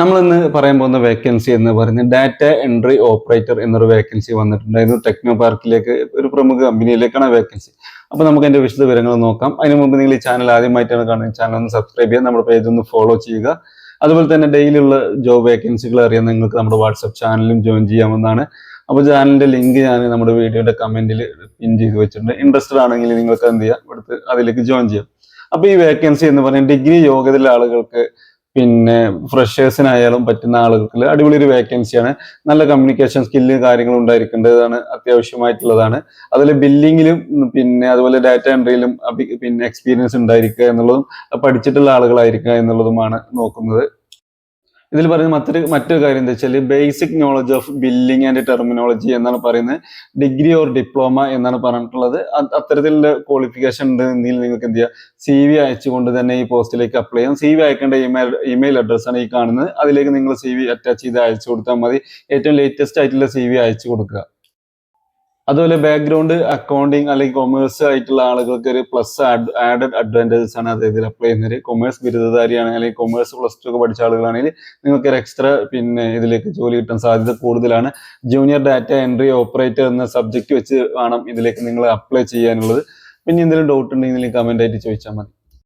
നമ്മൾ ഇന്ന് പറയാൻ പോകുന്ന വേക്കൻസി എന്ന് പറയുന്നത് ഡാറ്റ എൻട്രി ഓപ്പറേറ്റർ എന്നൊരു വേക്കൻസി വന്നിട്ടുണ്ടായിരുന്നു. ടെക്നോ പാർക്കിലേക്ക് ഒരു പ്രമുഖ കമ്പനിയിലേക്കാണ് വേക്കൻസി അപ്പൊ നമുക്ക് അതിന്റെ വിശദ വിവരങ്ങൾ നോക്കാം. അതിന് മുമ്പ് നിങ്ങൾ ഈ ചാനൽ ആദ്യമായിട്ടാണ് കാണുന്നത്. ചാനൽ ഒന്ന് സബ്സ്ക്രൈബ് ചെയ്യുക നമ്മുടെ പേജ് ഒന്ന് ഫോളോ ചെയ്യുക. അതുപോലെ തന്നെ ഡെയിലി ഉള്ള ജോബ് വേക്കൻസികൾ അറിയാൻ നിങ്ങൾക്ക് നമ്മുടെ വാട്സപ്പ് ചാനലും ജോയിൻ ചെയ്യാമെന്നാണ് അപ്പോൾ ചാനലിന്റെ ലിങ്ക് ഞാൻ നമ്മുടെ വീഡിയോയുടെ കമന്റിൽ പിൻ ചെയ്ത് വെച്ചിട്ടുണ്ട്. ഇൻട്രസ്റ്റഡ് ആണെങ്കിൽ നിങ്ങൾക്ക് എന്ത് ചെയ്യാം? ഇവിടുത്തെ അതിലേക്ക് ജോയിൻ ചെയ്യാം. അപ്പൊ ഈ വേക്കൻസി എന്ന് പറയുന്നത് ഡിഗ്രി യോഗ്യതയുള്ള ആളുകൾക്ക് പിന്നെ ഫ്രഷേഴ്സിനായാലും പറ്റുന്ന ആളുകൾക്ക് അടിപൊളി ഒരു വേക്കൻസിയാണ് നല്ല കമ്മ്യൂണിക്കേഷൻ സ്കില്ല് കാര്യങ്ങൾ ഉണ്ടായിരിക്കേണ്ടതാണ് അത്യാവശ്യമായിട്ടുള്ളതാണ്. അതിൽ ബില്ലിങ്ങിലും പിന്നെ അതുപോലെ ഡാറ്റ എൻട്രിയിലും പിന്നെ എക്സ്പീരിയൻസ് ഉണ്ടായിരിക്കുക എന്നുള്ളതും പഠിച്ചിട്ടുള്ള ആളുകളായിരിക്കുക എന്നുള്ളതുമാണ് നോക്കുന്നത്. ഇതിൽ പറയുന്ന മറ്റൊരു മറ്റൊരു കാര്യം എന്താ വെച്ചാൽ basic knowledge of billing and terminology എന്നാണ് പറയുന്നത്. ഡിഗ്രി ഓർ ഡിപ്ലോമ എന്നാണ് പറഞ്ഞിട്ടുള്ളത്. അത് അത്തരത്തിലുള്ള ക്വാളിഫിക്കേഷൻ ഉണ്ട് എന്നെങ്കിൽ നിങ്ങൾക്ക് എന്ത് ചെയ്യാം? സി വി അയച്ചുകൊണ്ട് തന്നെ ഈ പോസ്റ്റിലേക്ക് അപ്ലൈ ചെയ്യാം. സി വി അയക്കേണ്ട ഇമെയിൽ ഇമെയിൽ അഡ്രസ് ആണ് ഈ കാണുന്നത്. അതിലേക്ക് നിങ്ങൾ സി വി അറ്റാച്ച് ചെയ്ത് അയച്ചു കൊടുത്താൽ മതി. ഏറ്റവും ലേറ്റസ്റ്റ് ആയിട്ടുള്ള സി വി അയച്ചു കൊടുക്കുക. അതുപോലെ ബാക്ക്ഗ്രൗണ്ട് അക്കൗണ്ടിങ് അല്ലെങ്കിൽ കൊമേഴ്സ് ആയിട്ടുള്ള ആളുകൾക്ക് ഒരു പ്ലസ് ആഡഡ് അഡ്വാന്റേജസ് ആണ് അതായത് അപ്ലൈ ചെയ്യുന്നത്. കൊമേഴ്സ് ബിരുദധാരിയാണ് അല്ലെങ്കിൽ കൊമേഴ്സ് പ്ലസ് ടു ഒക്കെ പഠിച്ച ആളുകളാണെങ്കിൽ നിങ്ങൾക്ക് ഒരു എക്സ്ട്രാ പിന്നെ ഇതിലേക്ക് ജോലി കിട്ടാൻ സാധ്യത കൂടുതലാണ്. ജൂനിയർ ഡാറ്റ എൻട്രി ഓപ്പറേറ്റർ എന്ന സബ്ജക്റ്റ് വെച്ച് വേണം ഇതിലേക്ക് നിങ്ങൾ അപ്ലൈ ചെയ്യാനുള്ളത്. പിന്നെ എന്തെങ്കിലും ഡൗട്ട് ഉണ്ടെങ്കിൽ കമന്റ് ആയിട്ട് ചോദിച്ചാൽ മതി.